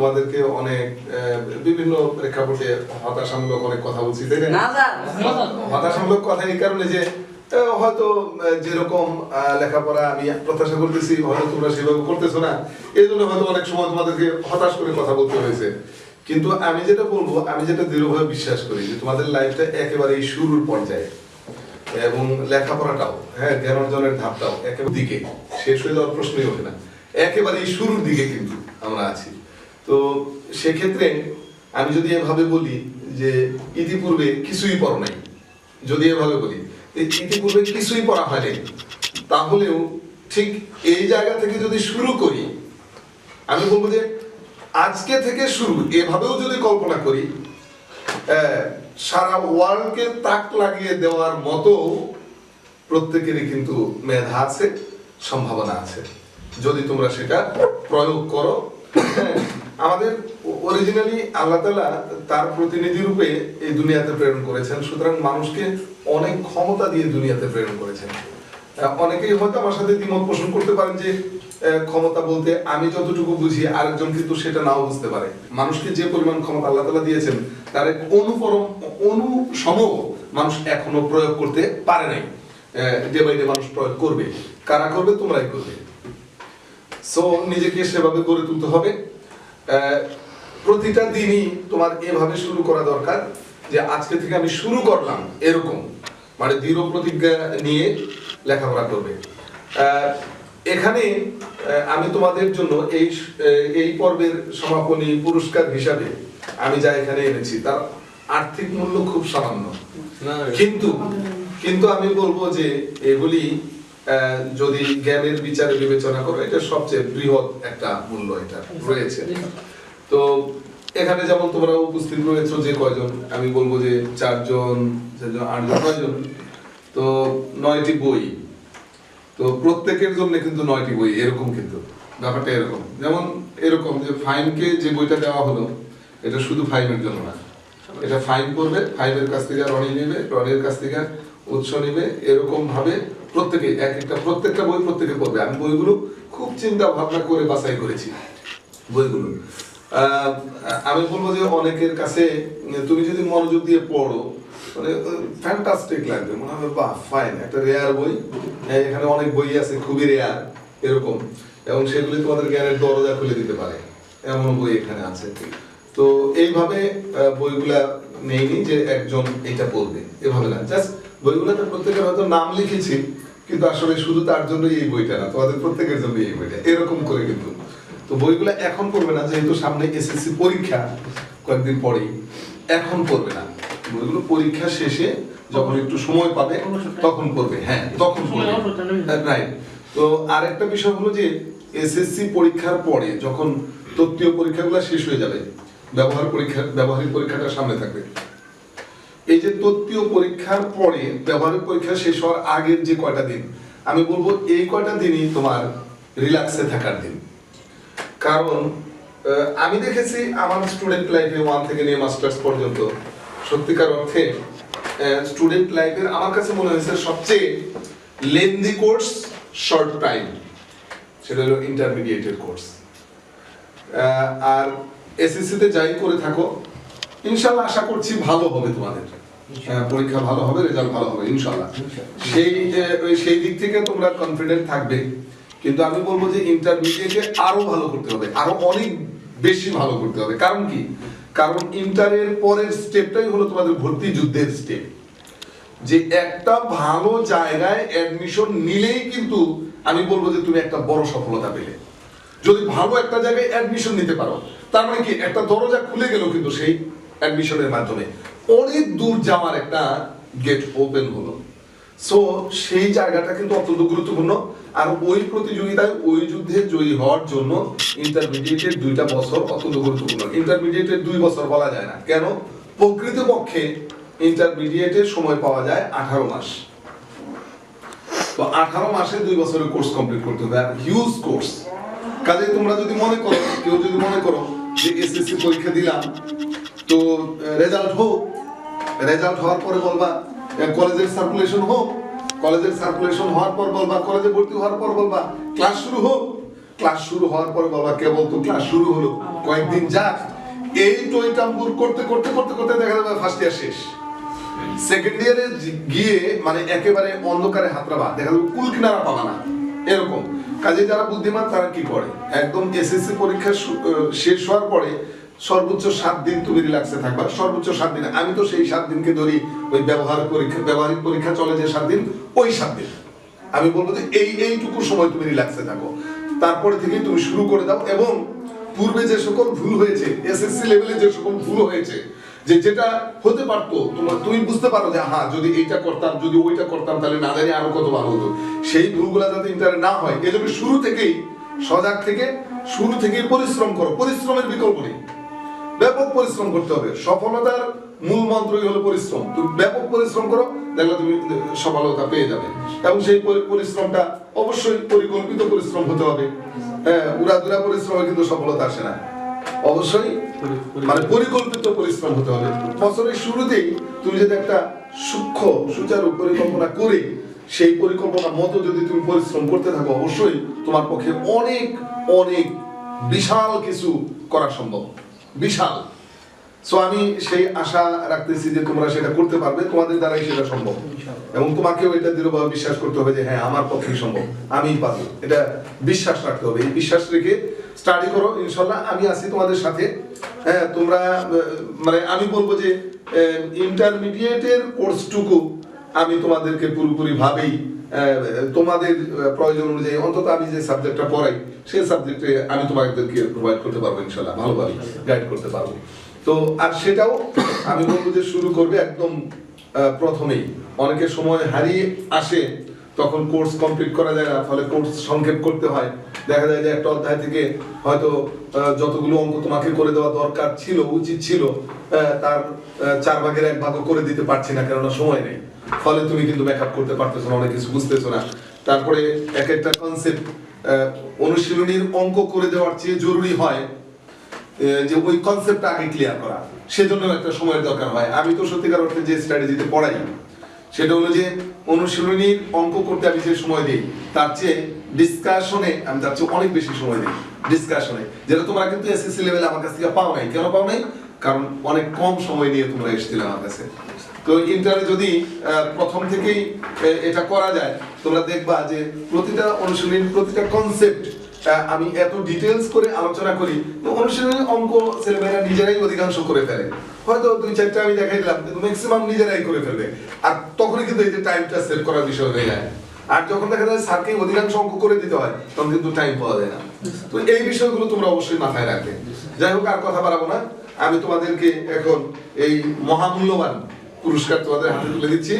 তোমাদেরকে অনেক বিভিন্ন প্রেক্ষাপটে হতাশামূলক অনেক কথা বলছি তাই না? না হতাশামূলক কথা এই কারণে যে হয়তো যেরকম লেখাপড়া আমি প্রত্যাশা করতেছি হয়তো তোমরা সেভাবে করতেছো না। এই জন্য হয়তো অনেক সময় তোমাদেরকে হতাশ করে কথা বলতে হয়েছে। কিন্তু আমি যেটা বলব আমি যেটা দৃঢ়ভাবে বিশ্বাস করি যে তোমাদের লাইফটা একেবারে এই শুরুর পর্যায়ে। এবং লেখাপড়াটাও হ্যাঁ জ্ঞান অর্জনের ধাপটাও একেবারে দিকে। শেষ হয়ে যাওয়ার প্রশ্নই ওঠে না। একেবারে এই শুরুর দিকে কিন্তু আমরা আছি। তো সেক্ষেত্রে আমি যদি এভাবে বলি যে ইতিপূর্বে কিছুই পড়ো নাই, যদি এভাবে বলি ইতিপূর্বে কিছুই পড়া হয়নি, তাহলেও ঠিক এই জায়গা থেকে যদি শুরু করি, আমি বলব যে আজকে থেকে শুরু, এভাবেও যদি কল্পনা করি সারা ওয়ার্ল্ডকে তাক লাগিয়ে দেওয়ার মতো প্রত্যেকেরই কিন্তু মেধা আছে, সম্ভাবনা আছে। যদি তোমরা সেটা প্রয়োগ করো আমাদের অরিজিনালি আল্লাহ তালা তার প্রতিনিধি রূপে এই দুনিয়াতে প্রেরণ করেছেন। সুতরাং মানুষকে অনেক ক্ষমতা দিয়ে দুনিয়াতে প্রেরণ করেছেন। অনেকেই হয়তো আমার সাথে দ্বিমত পোষণ করতে পারেন যে ক্ষমতা বলতে আমি যতটুকু বুঝি, আরেকজন কিন্তু সেটা নাও বুঝতে পারে। মানুষকে যে পরিমাণ ক্ষমতা আল্লাহ তালা দিয়েছেন, তার এক অনুপরম অনুসম মানুষ এখনও প্রয়োগ করতে পারে নাই। ডে বাই ডে মানুষ প্রয়োগ করবে। কারা করবে? তোমরাই করবে। সো নিজেকে সেভাবে গড়ে তুলতে হবে। প্রতিটা দিনই তোমার এভাবে শুরু করা দরকার যে আজকে থেকে আমি শুরু করলাম এরকম। মানে দৃঢ় প্রতিজ্ঞা নিয়ে লেখাপড়া করবে। এখানে আমি তোমাদের জন্য এই এই পর্বের সমাপনী পুরস্কার হিসাবে আমি যা এখানে এনেছি তার আর্থিক মূল্য খুব সামান্য। কিন্তু কিন্তু আমি বলব যে এগুলি যদি জ্ঞানের বিচারে বিবেচনা করো, এটা সবচেয়ে বৃহৎ একটা মূল্য এটা রয়েছে। তো এখানে যেমন তোমরা উপস্থিত রয়েছে যে কয়জন, আমি বলব যে চারজন আটজন, নয়জন, তো নয়টি বই। তো প্রত্যেকের জন্য কিন্তু নয়টি বই, এরকম কিন্তু, ব্যাপারটা এরকম। যেমন এরকম যে ফাইনকে যে বইটা দেওয়া হলো, এটা শুধু ফাইনের জন্য না। এটা ফাইন করবে, ফাইনের কাছ থেকে রনি নেবে রনির কাছ থেকে উৎস নেবে এরকম ভাবে প্রত্যেকে এক একটা প্রত্যেকটা বই প্রত্যেকে পড়বে। আমি বইগুলো খুব চিন্তা ভাবনা করে বাছাই করেছি বইগুলো। আমি বলব যে অনেকের কাছে তুমি যদি মনোযোগ দিয়ে পড়ো মানে ফ্যান্টাস্টিক লাগবে। মনে হবে বাহ ফাইন একটা রেয়ার বই। হ্যাঁ, এখানে অনেক বই আছে খুবই রেয়ার এরকম। এবং সেগুলি তোমাদের জ্ঞানের দরজা খুলে দিতে পারে। এমন বই এখানে আছে। তো এইভাবে বইগুলা নেইনি যে একজন এটা পড়বে এভাবে না। জাস্ট বইগুলোতে প্রত্যেকের হয়তো নাম লিখেছি কিন্তু আসলে শুধু তার জন্যই এই বইটা না তোমাদের প্রত্যেকের জন্য এই বইটা। এরকম করে কিন্তু। তো বইগুলো এখন পড়বে না যেহেতু সামনে এসএসসি পরীক্ষা কয়েকদিন পরেই। এখন পড়বে না। বইগুলো পরীক্ষা শেষে যখন একটু সময় পাবে তখন পড়বে। হ্যাঁ তখন রাইট তো আরেকটা বিষয় হলো যে এসএসসি পরীক্ষার পরে যখন তত্ত্বীয় পরীক্ষাগুলো শেষ হয়ে যাবে ব্যবহার পরীক্ষা, ব্যবহারিক পরীক্ষাটা সামনে থাকবে। এই যে তত্ত্বীয় পরীক্ষার পরে ব্যবহারিক পরীক্ষা শেষ হওয়ার আগের যে কয়টা দিন, আমি বলব এই কয়টা দিনই তোমার রিল্যাক্সে থাকার দিন। কারণ আমি দেখেছি আমার স্টুডেন্ট লাইফে ওয়ান থেকে নিয়ে মাস্টার্স পর্যন্ত। সত্যিকার অর্থে স্টুডেন্ট লাইফের আমার কাছে মনে হয়েছে সবচেয়ে লেন্দি কোর্স শর্ট টাইম সেটা হলো ইন্টারমিডিয়েটের কোর্স আর এসএসসি তে যাই করে থাকো। ইনশাল্লাহ আশা করছি ভালো হবে তোমাদের। আহ, পরীক্ষা ভালো হবে রেজাল্ট ভালো হবে ইনশাল্লাহ। সেই সেই দিক থেকে তোমরা কনফিডেন্ট থাকবে। কিন্তু আমি বলব যে ইন্টারমিডিয়েটে আরও ভালো করতে হবে আরও অনেক বেশি ভালো করতে হবে। কারণ কি? কারণ ইন্টারের পরের স্টেপটাই হলো তোমাদের ভর্তি যুদ্ধের স্টেপ যে একটা ভালো জায়গায় অ্যাডমিশন নিলেই কিন্তু আমি বলব যে তুমি একটা বড় সফলতা পেলে। যদি ভালো একটা জায়গায় অ্যাডমিশন নিতে পারো তার মানে কি? একটা দরজা খুলে গেল কিন্তু সেই অ্যাডমিশনের মাধ্যমে। অনেক দূর যাওয়ার একটা গেট ওপেন হলো। সো সেই জায়গাটা কিন্তু অত্যন্ত গুরুত্বপূর্ণ। আর ওই প্রতিযোগিতায় ওই যুদ্ধে জয়ী হওয়ার জন্য ইন্টারমিডিয়েটের দুইটা বছর অত্যন্ত গুরুত্বপূর্ণ। ইন্টারমিডিয়েটের দুই বছর বলা যায় না। কেন? প্রকৃতপক্ষে ইন্টারমিডিয়েটের সময় পাওয়া যায় আঠারো মাস। তো আঠারো মাসে দুই বছরের কোর্স কমপ্লিট করতে হবে। আর হিউজ কোর্স কাজে তোমরা যদি মনে করো, কেউ যদি মনে করো যে এসএসসি পরীক্ষা দিলাম। তো রেজাল্ট হোক রেজাল্ট হওয়ার পরে বলবা কলেজের সার্কুলেশন হোক কলেজের সার্কুলেশন হওয়ার পর বলবা কলেজে ভর্তি হওয়ার পর বলবা ক্লাস শুরু হোক। ক্লাস শুরু হওয়ার পরে বাবা কেবল তো ক্লাস শুরু হলো। কয়েকদিন যাক, এই টইটাম্বুর করতে করতে করতে করতে দেখা যাবে ফার্স্ট ইয়ার শেষ। সেকেন্ড ইয়ারে গিয়ে মানে একেবারে অন্ধকারে হাতড়াবা, দেখা যাবে কুল কিনারা পাবা না। এরকম। কাজে যারা বুদ্ধিমান, তারা কি করে? একদম এসএসসি পরীক্ষা শেষ হওয়ার পরে সর্বোচ্চ সাত দিন তুমি রিল্যাক্সে থাকবা। সর্বোচ্চ সাত দিন। আমি তো সেই সাত দিনকে ধরি ওই ব্যবহার পরীক্ষা, ব্যবহারিক পরীক্ষা চলে যে সাত দিন, ওই সাত দিন। আমি বলব যে এই, এইটুকু সময় তুমি রিল্যাক্সে থাকো। তারপরে থেকে তুমি শুরু করে দাও এবং পূর্বে যে সকল ভুল হয়েছে এসএসসি লেভেলে যে সকল ভুল হয়েছে যে যেটা হতে পারতো, তোমার তুমি বুঝতে পারো যে হ্যাঁ যদি এইটা করতাম, যদি ওইটা করতাম, তাহলে না জানি আরও কত ভালো হতো। সেই ভুলগুলো যাতে ইন্টারে না হয় এজন্য শুরু থেকেই, সজাগ থেকে শুরু থেকেই পরিশ্রম করো। পরিশ্রমের বিকল্প নেই। ব্যাপক পরিশ্রম করতে হবে। সফলতার মূল মন্ত্রই হলো পরিশ্রম। তুমি ব্যাপক পরিশ্রম করো, দেখলে তুমি সফলতা পেয়ে যাবে। এবং সেই পরিশ্রমটা অবশ্যই পরিকল্পিত পরিশ্রম হতে হবে। হ্যাঁ উড়াদুরা পরিশ্রমে কিন্তু সফলতা আসে না। অবশ্যই মানে পরিকল্পিত পরিশ্রম হতে হবে। বছরের শুরুতেই তুমি যদি একটা সূক্ষ্ম সুচারু পরিকল্পনা করে, সেই পরিকল্পনা মতো যদি তুমি পরিশ্রম করতে থাকো, অবশ্যই তোমার পক্ষে অনেক অনেক বিশাল কিছু করা সম্ভব। বিশাল। সো আমি সেই আশা রাখতেছি যে তোমরা সেটা করতে পারবে, তোমাদের দ্বারাই সেটা সম্ভব। এবং তোমাকেও এটা দৃঢ়ভাবে বিশ্বাস করতে হবে যে হ্যাঁ আমার পক্ষেই সম্ভব। আমিই পারব। এটা বিশ্বাস রাখতে হবে। এই বিশ্বাস রেখে স্টাডি করো, ইনশাল্লাহ আমি আছি তোমাদের সাথে। হ্যাঁ তোমরা মানে আমি বলব যে ইন্টারমিডিয়েটের কোর্সটুকু আমি তোমাদেরকে পুরোপুরি ভাবেই তোমাদের প্রয়োজন অনুযায়ী, অন্তত আমি যে সাবজেক্টটা পড়াই, সেই সাবজেক্টে আমি তোমাদেরকে প্রোভাইড করতে পারব, ইনশাল্লাহ। ভালোভাবে গাইড করতে পারব। তো আর সেটাও আমি বলব যে শুরু করবে একদম প্রথমেই। অনেকের সময় হারিয়ে আসে, তখন কোর্স কমপ্লিট করা যায় না, ফলে কোর্স সংক্ষেপ করতে হয়। দেখা যায় যে একটা অধ্যায় থেকে হয়তো যতগুলো অঙ্ক তোমাকে করে দেওয়া দরকার ছিল, উচিত ছিল তার চার ভাগের এক ভাগও করে দিতে পারছি না, কেননা সময় নেই। ফলে তুমি কিন্তু মেকআপ করতে পারতেছো না, অনেক কিছু বুঝতেছো না। তারপরে এক একটা কনসেপ্ট অনুশীলনীর অঙ্ক করে দেওয়ার চেয়ে জরুরি হয় যে ওই কনসেপ্টটা আগে ক্লিয়ার করা। সেজন্য একটা সময়ের দরকার হয়। আমি তো সত্যিকার অর্থে যে স্ট্র্যাটেজিতে পড়াই, সেটা হলো যে অনুশীলনীর অঙ্ক করতে আমি যে সময় দিই, তার চেয়ে ডিসকাশনে আমি তার চেয়ে অনেক বেশি সময় দিই। ডিসকাশনে যেটা তোমরা কিন্তু এসএসসি লেভেলে আমার কাছ থেকে পাও নাই। কেন পাও নাই? কারণ অনেক কম সময় নিয়ে তোমরা এসেছিলে আমার কাছে। তো ইন্টারে যদি প্রথম থেকেই এটা করা যায়, তোমরা দেখবা যে প্রতিটা অনুশীলনী প্রতিটা কনসেপ্ট আমি এত ডিটেলস করে আলোচনা করি, অনুশীলনী অঙ্ক ছেলেমেয়েরা নিজেরাই অধিকাংশ করে ফেলে। হয়তো দুই, চারটা আমি দেখাই দিলাম, কিন্তু ম্যাক্সিমাম নিজেরাই করে ফেলবে। আর তখনই কিন্তু এই যে টাইমটা সেভ করার বিষয় হয়ে যায়। আর যখন দেখা যায় স্যারকে অধিকাংশ অঙ্ক করে দিতে হয়, তখন কিন্তু টাইম পাওয়া যায় না। তো এই বিষয়গুলো তোমরা অবশ্যই মাথায় রাখবে। যাই হোক, আর কথা বাড়াবো না। আমি তোমাদেরকে এখন এই মহামূল্যবান পুরস্কার তোমাদের হাতে তুলে দিচ্ছি।